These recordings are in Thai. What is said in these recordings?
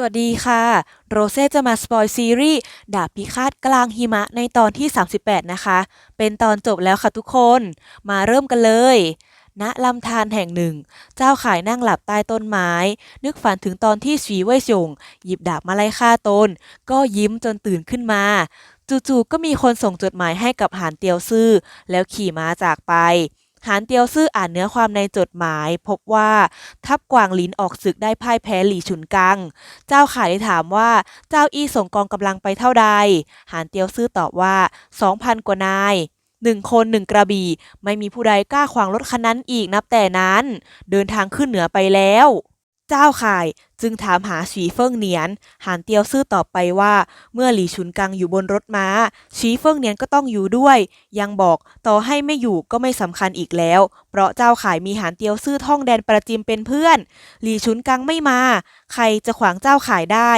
สวัสดีค่ะ โรเซ่จะมาสปอยซีรีส์ดาบพิฆาตกลางหิมะในตอนที่ 38 นะคะ เป็นตอนจบแล้วค่ะทุกคน มาเริ่มกันเลย ณลำธารแห่งหนึ่ง เจ้าขายนั่งหลับใต้ต้นไม้ นึกฝันถึงตอนที่สีเว่ยชงหยิบดาบมาไล่ฆ่าตน ก็ยิ้มจนตื่นขึ้นมา จู่ๆก็มีคนส่งจดหมายให้กับหานเตียวซื่อ แล้วขี่ม้าจากไป หานเตียวซื่ออ่านเนื้อความในจดหมาย พบว่าทัพกวางลินออกศึกได้พ่ายแพ้หลี่ฉุนกัง เจ้าข่ายได้ถามว่าเจ้าอี้ส่งกองกำลังไปเท่าใด หานเตียวซื่อตอบว่า2,000กว่านายหนึ่งคนหนึ่งกระบี่ ไม่มีผู้ใดกล้าขวางรถคันนั้นอีกนับแต่นั้น เดินทางขึ้นเหนือไปแล้ว เจ้าข่ายจึงถามหาฉีเฟิงเหนียน หานเตียวซื่อตอบไปว่า เมื่อหลี่ชุนกังอยู่บนรถม้าฉีเฟิงเหนียนก็ต้องอยู่ด้วย ยังบอกต่อให้ไม่อยู่ก็ไม่สำคัญอีกแล้ว เพราะเจ้าข่ายมีหานเตียวซื่อท่องแดนประจิมเป็นเพื่อน หลี่ชุนกังไม่มา ใครจะขวางเจ้าข่ายได้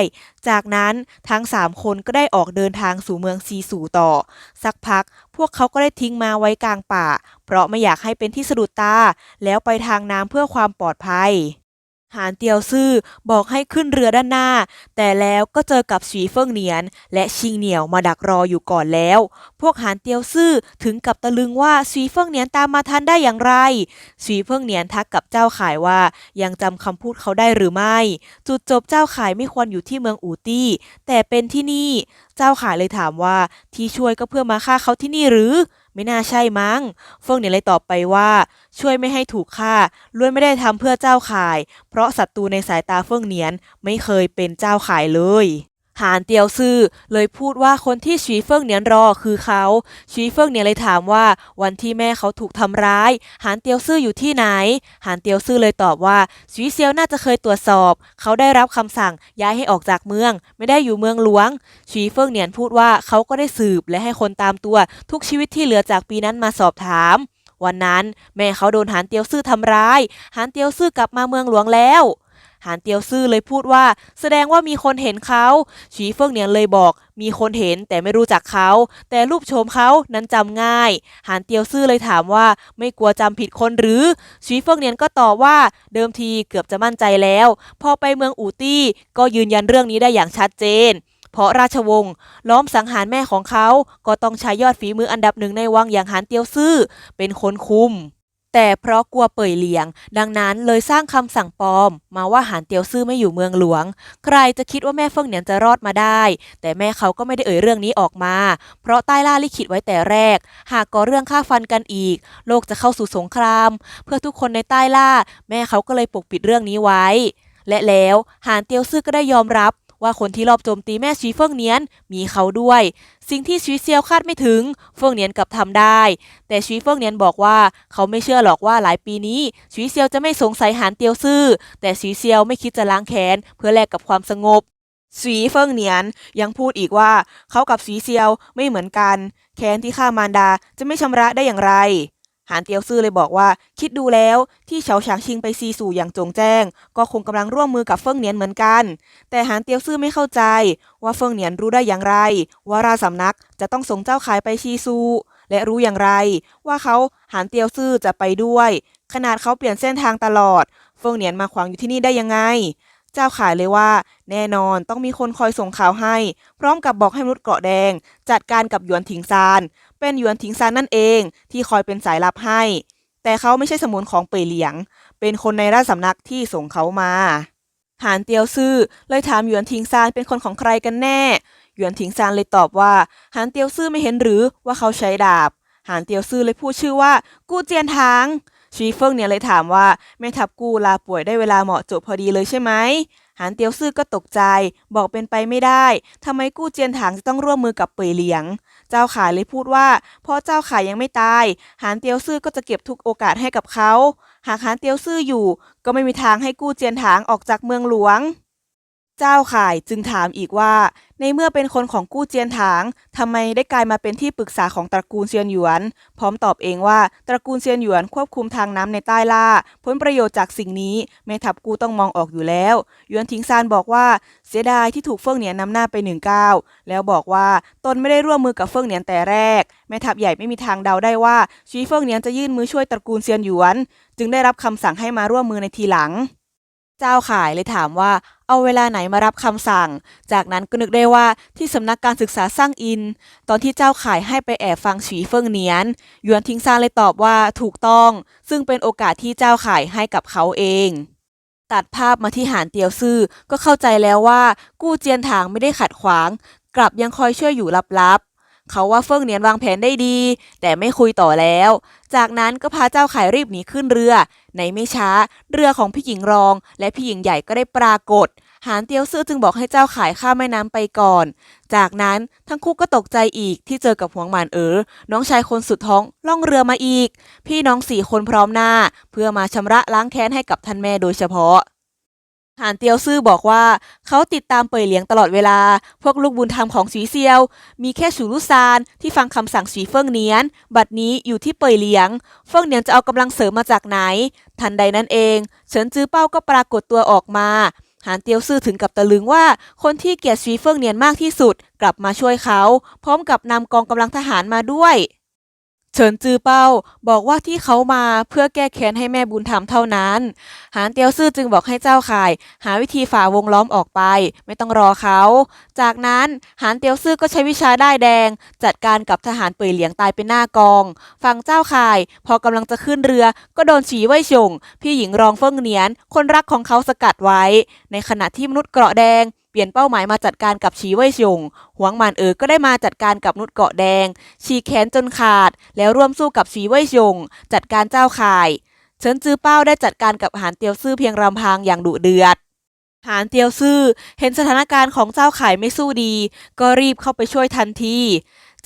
จากนั้นทั้งสามคนก็ได้ออกเดินทางสู่เมืองซีสู่ต่อ สักพักพวกเขาก็ได้ทิ้งมาไว้กลางป่า เพราะไม่อยากให้เป็นที่สะดุดตา แล้วไปทางน้ำเพื่อความปลอดภัย หานเตียวซื่อบอกให้ขึ้นเรือด้านหน้า แต่แล้วก็เจอกับฉีเฟิงเหนียน และชิงเหนียวมาดักรออยู่ก่อนแล้ว พวกหานเตียวซื่อถึงกับตะลึงว่าฉีเฟิงเหนียนตามมาทันได้อย่างไรฉีเฟิงเหนียนทักกับเจ้าขายว่า ยังจำคำพูดเขาได้หรือไม่ จุดจบเจ้าขายไม่ควรอยู่ที่เมืองอูตี้ แต่เป็นที่นี่ เจ้าขายเลยถามว่าที่ช่วยก็เพื่อมาฆ่าเขาที่นี่หรือ ไม่น่าใช่มั้ง เฟิงเหนียนเลยตอบไปว่า ช่วยไม่ให้ถูกฆ่าล้วนไม่ได้ทำเพื่อเจ้าขาย เพราะศัตรูในสายตาเฟิงเหนียนไม่เคยเป็นเจ้าขายเลย หานเตียวซื่อเลยพูดว่าคนที่ชีเฟิงเนียนรอคือเขาชีเฟิงเนียนเลยถามว่า วันที่แม่เขาถูกทำร้าย หานเตียวซื่ออยู่ที่ไหน หานเตียวซื่อเลยตอบว่าชีเซียวน่าจะเคยตรวจสอบ เขาได้รับคำสั่งย้ายให้ออกจากเมือง ไม่ได้อยู่เมืองหลวงชีเฟิงเนียนพูดว่าเขาก็ได้สืบและให้คนตามตัว ทุกชีวิตที่เหลือจากปีนั้นมาสอบถาม วันนั้น แม่เขาโดนหานเตียวซื่อทำร้าย หานเตียวซื่อกลับมาเมืองหลวงแล้ว หานเตียวซื่อเลยพูดว่า แสดงว่ามีคนเห็นเขาฉีเฟิงเนียนเลยบอก มีคนเห็นแต่ไม่รู้จักเขา แต่รูปโฉมเขานั้นจำง่าย หานเตียวซื่อเลยถามว่า ไม่กลัวจำผิดคนหรือฉีเฟิงเนียนก็ตอบว่า เดิมทีเกือบจะมั่นใจแล้ว พอไปเมืองอูตี้ก็ยืนยันเรื่องนี้ได้อย่างชัดเจนเพราะราชวงศ์ล้อมสังหารแม่ของเขา ก็ต้องใช้ยอดฝีมืออันดับหนึ่งในวังอย่างหานเตียวซื่อ เป็นคนคุม แต่เพราะกลัวเป่ยเหลียง ดังนั้นเลยสร้างคำสั่งปลอม มาว่าหานเตียวซื่อไม่อยู่เมืองหลวง ใครจะคิดว่าแม่เฟิงเหนียนจะรอดมาได้ แต่แม่เขาก็ไม่ได้เอ่ยเรื่องนี้ออกมา เพราะใต้ล่าลิขิตไว้แต่แรก หากก่อเรื่องฆ่าฟันกันอีก โลกจะเข้าสู่สงคราม เพื่อทุกคนในใต้ล่า แม่เขาก็เลยปกปิดเรื่องนี้ไว้ และแล้วหานเตียวซื่อก็ได้ยอมรับ ว่าคนที่รอบโจมตีแม่ชีเฟิงเนียนมีเขาด้วย สิ่งที่ชีเซียวคาดไม่ถึง เฟิงเนียนกลับทำได้ แต่ชีเฟิงเนียนบอกว่าเขาไม่เชื่อหรอกว่าหลายปีนี้ชีเซียวจะไม่สงสัยหานเตียวซื่อ แต่ชีเซียวไม่คิดจะล้างแค้นเพื่อแลกกับความสงบสีเฟิงเนียนยังพูดอีกว่าเขากับสีเซียวไม่เหมือนกัน แค้นที่ฆ่ามารดาจะไม่ชำระได้อย่างไร หานเตียวซื่อเลยบอกว่า คิดดูแล้วที่เฉาฉางชิงไปซีสู่อย่างจงแจ้ง ก็คงกำลังร่วมมือกับเฟิงเนียนเหมือนกัน แต่หานเตียวซื่อไม่เข้าใจ ว่าเฟิงเหนียนรู้ได้อย่างไร ว่าราชสำนักจะต้องส่งเจ้าขายไปชีซูและรู้อย่างไร ว่าเขาหานเตียวซื่อจะไปด้วย ขนาดเขาเปลี่ยนเส้นทางตลอด เฟิงเหนียนมาขวางอยู่ที่นี่ได้ยังไง เจ้าขายเลยว่า แน่นอนต้องมีคนคอยส่งข่าวให้ พร้อมกับบอกให้มนุษย์เกราะแดง จัดการกับหยวนถิงซาน เป็นหยวนถิงซานนั่นเองที่คอยเป็นสายลับให้ แต่เขาไม่ใช่สมุนของเปยเหลียง เป็นคนในราชสำนักที่ส่งเขามาหานเตียวซื่อเลยถามหยวนทิงซานเป็นคนของใครกันแน่หยวนทิงซานเลยตอบว่าหานเตียวซื่อไม่เห็นหรือว่าเขาใช้ดาบหานเตียวซื่อเลยพูดชื่อว่า กูเจียนทาง ชีเฟิงเนี่ยเลยถามว่าแม่ทัพกูลาป่วยได้เวลาเหมาะจบพอดีเลยใช่ไหมหานเตียวซื่อก็ตกใจ บอกเป็นไปไม่ได้ทำไมกู้เจียนถางจะต้องร่วมมือกับเป่ยเหลียง เจ้าขายเลยพูดว่าเพราะเจ้าขายยังไม่ตาย หานเตียวซื่อก็จะเก็บทุกโอกาสให้กับเขา หากหานเตียวซื่ออยู่ ก็ไม่มีทางให้กู้เจียนถางออกจากเมืองหลวง เจ้าข่ายจึงถามอีกว่า ในเมื่อเป็นคนของกู้เจียนถางทำไมได้กลายมาเป็นที่ปรึกษาของตระกูลเซียนหยวน พร้อมตอบเองว่าตระกูลเซียนหยวนควบคุมทางน้ำในใต้ล่า ผลประโยชน์จากสิ่งนี้แม่ทัพกู้ต้องมองออกอยู่แล้วหยวนทิงซานบอกว่าเสียดายที่ถูกเฟิงเหนียนนำหน้าไปหนึ่งก้าวแล้วบอกว่าตนไม่ได้ร่วมมือกับเฟิงเหนียนแต่แรกแม่ทัพใหญ่ไม่มีทางเดาได้ว่าชีเฟิงเหนียนจะยื่นมือช่วยตระกูลเซียนหยวน จึงได้รับคำสั่งให้มาร่วมมือในทีหลัง เจ้าขายเลยถามว่าเอาเวลาไหนมารับคำสั่ง จากนั้นก็นึกได้ว่าที่สำนักการศึกษาสร้างอิน ตอนที่เจ้าขายให้ไปแอบฟังฉีเฟิงเนียน ยวนทิ้งซานเลยตอบว่าถูกต้อง ซึ่งเป็นโอกาสที่เจ้าขายให้กับเขาเอง ตัดภาพมาที่หานเตียวซื่อก็เข้าใจแล้วว่า กู้เจียนถางไม่ได้ขัดขวาง กลับยังคอยช่วยอยู่ลับๆ เขาว่าเฟิงเนียนวางแผนได้ดี แต่ไม่คุยต่อแล้ว จากนั้นก็พาเจ้าขายรีบหนีขึ้นเรือ ในไม่ช้า เรือของพี่หญิงรอง และพี่หญิงใหญ่ก็ได้ปรากฏ หานเตียวซื่อจึงบอกให้เจ้าขายข้ามแม่น้ำไปก่อน จากนั้นทั้งคู่ก็ตกใจอีกที่เจอกับหวงหมานเอ๋อน้องชายคนสุดท้องล่องเรือมาอีก พี่น้องสี่คนพร้อมหน้า เพื่อมาชำระล้างแค้นให้กับท่านแม่โดยเฉพาะ หานเตียวซื่อบอกว่า เขาติดตามเป่ยเหลียงตลอดเวลา พวกลูกบุญธรรมของสีเซียว มีแค่ฉูรุซานที่ฟังคำสั่งสีเฟิงเนียน บัดนี้อยู่ที่เป่ยเหลียง เฟิงเนียนจะเอากำลังเสริมมาจากไหน ทันใดนั้นเองเฉินจื้อเป้าก็ปรากฏตัวออกมาหานเตียวซื่อถึงกับตะลึงว่า คนที่เกลียดสีเฟิงเนียนมากที่สุด กลับมาช่วยเขา พร้อมกับนำกองกำลังทหารมาด้วย เฉินจือเป้าบอกว่าที่เขามาเพื่อแก้แค้นให้แม่บุญธรรมเท่านั้น หานเตียวซื่อจึงบอกให้เจ้าข่าย หาวิธีฝ่าวงล้อมออกไป ไม่ต้องรอเขา จากนั้นหานเตียวซื่อก็ใช้วิชาได้แดง จัดการกับทหารเป่ยเหลียงตายเป็นหน้ากอง ฝั่งเจ้าข่าย พอกำลังจะขึ้นเรือก็โดนฉีไว่ฉงพี่หญิงรองเฟิงเหนียน คนรักของเขาสกัดไว้ ในขณะที่มนุษย์เกราะแดง เปลี่ยนเป้าหมายมาจัดการกับชีไว่ฉงหวงหมานเอ๋อก็ได้มาจัดการกับนุชเกาะแดง ชีแขนจนขาด แล้วร่วมสู้กับชีไว่ฉงจัดการเจ้าข่าย เฉินจือเป้าได้จัดการกับหานเตียวซื่อเพียงลำพังอย่างดุเดือดหานเตียวซื่อเห็นสถานการณ์ของเจ้าข่ายไม่สู้ดี ก็รีบเข้าไปช่วยทันที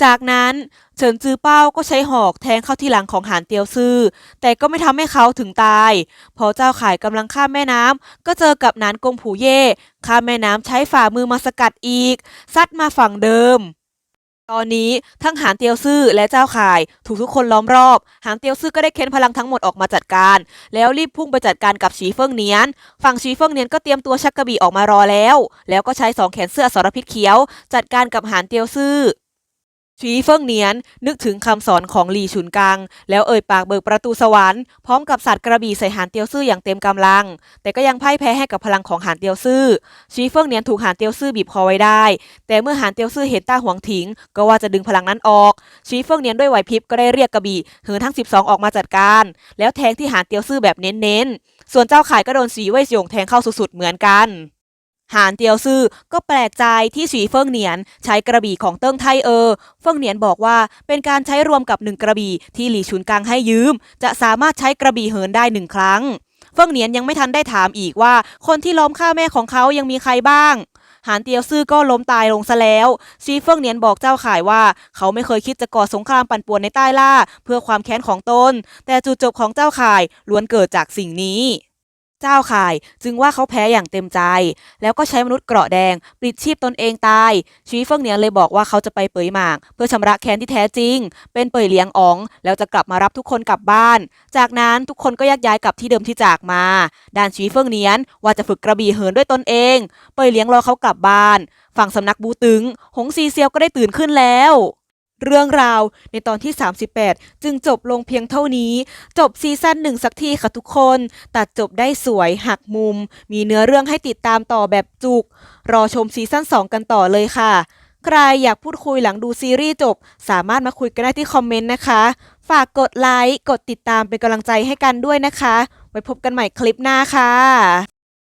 จากนั้นเฉินจือเป้าก็ใช้หอกแทงเข้าที่หลังของหานเตียวซื่อ แต่ก็ไม่ทำให้เขาถึงตาย พอเจ้าข่ายกำลังข้ามแม่น้ำก็เจอกับนานกงผูเย่ข้ามแม่น้ำใช้ฝ่ามือมาสกัดอีก ซัดมาฝั่งเดิม ตอนนี้ทั้งหานเตียวซื่อและเจ้าข่ายถูกทุกคนล้อมรอบ หานเตียวซื่อก็ได้เค้นพลังทั้งหมดออกมาจัดการ แล้วรีบพุ่งไปจัดการกับฉีเฟิงเนียน ฝั่งฉีเฟิงเนียนก็เตรียมตัวชักกระบี่ออกมารอแล้ว แล้วก็ใช้สองแขนเสื้อสรพิษเขียว จัดการกับหานเตียวซื่อ ชีเฟิงเนียน นึกถึงคำสอนของหลี่ฉุนกัง แล้วเอ่ยปากเบิกประตูสวรรค์พร้อมกับสัตว์กระบี่ใส่หานเตียวซื่ออย่างเต็มกำลัง แต่ก็ยังพ่ายแพ้ให้กับพลังของหานเตียวซื่อชีเฟิงเนียนถูกหานเตียวซื่อบีบคอไว้ได้ แต่เมื่อหานเตียวซื่อเห็นต้าหวงถิง ก็ว่าจะดึงพลังนั้นออก ชีเฟิงเนียนด้วยไหวพริบก็ได้เรียกกระบี่เหินทั้ง 12 ออกมาจัดการ แล้วแทงที่หานเตียวซื่อแบบเน้นๆส่วนเจ้าข่ายก็โดนสีเว่ยหยงแทงเข้าสุดๆเหมือนกัน หานเตียวซื่อก็แปลกใจที่สีเฟิงเหนียน ใช้กระบี่ของเติ้งไทเออ เฟิงเหนียนบอกว่าเป็นการใช้รวมกับหนึ่งกระบี่ที่หลี่ชุนกังให้ยืม จะสามารถใช้กระบี่เหินได้หนึ่งครั้ง เฟิงเหนียนยังไม่ทันได้ถามอีกว่า คนที่ล้อมฆ่าแม่ของเขายังมีใครบ้าง หานเตียวซื่อก็ล้มตายลงซะแล้วซีเฟิงเหนียนบอกเจ้าข่ายว่า เขาไม่เคยคิดจะก่อสงครามปั่นป่วนในใต้ล่า เพื่อความแค้นของตน แต่จุดจบของเจ้าข่ายล้วนเกิดจากสิ่งนี้ เจ้าข่ายจึงว่าเขาแพ้อย่างเต็มใจ แล้วก็ใช้มนุษย์เกราะแดงปลิดชีพตนเองตายชีเฟิงเหนียนเลยบอกว่าเขาจะไปเปยหมาก เพื่อชำระแค้นที่แท้จริง เป็นเปยเลียงอ๋องแล้วจะกลับมารับทุกคนกลับบ้าน จากนั้นทุกคนก็แยกย้ายกลับที่เดิมที่จากมาด้านชีเฟิงเหนียนว่าจะฝึกกระบี่เหินด้วยตนเองเปยเลียงรอเขากลับบ้าน ฝั่งสำนักบูตึง หงซีเซียวก็ได้ตื่นขึ้นแล้ว เรื่องราว ในตอนที่ 38 จึงจบลงเพียงเท่านี้ จบซีซั่นหนึ่งสักทีค่ะทุกคน ตัดจบได้สวยหักมุม มีเนื้อเรื่องให้ติดตามต่อแบบจุก รอชมซีซั่น 2 กันต่อเลยค่ะ ใครอยากพูดคุยหลังดูซีรีส์จบ สามารถมาคุยกันได้ที่คอมเมนต์นะคะ ฝากกดไลค์กดติดตามเป็นกำลังใจให้กันด้วยนะคะ ไว้พบกันใหม่คลิปหน้าค่ะ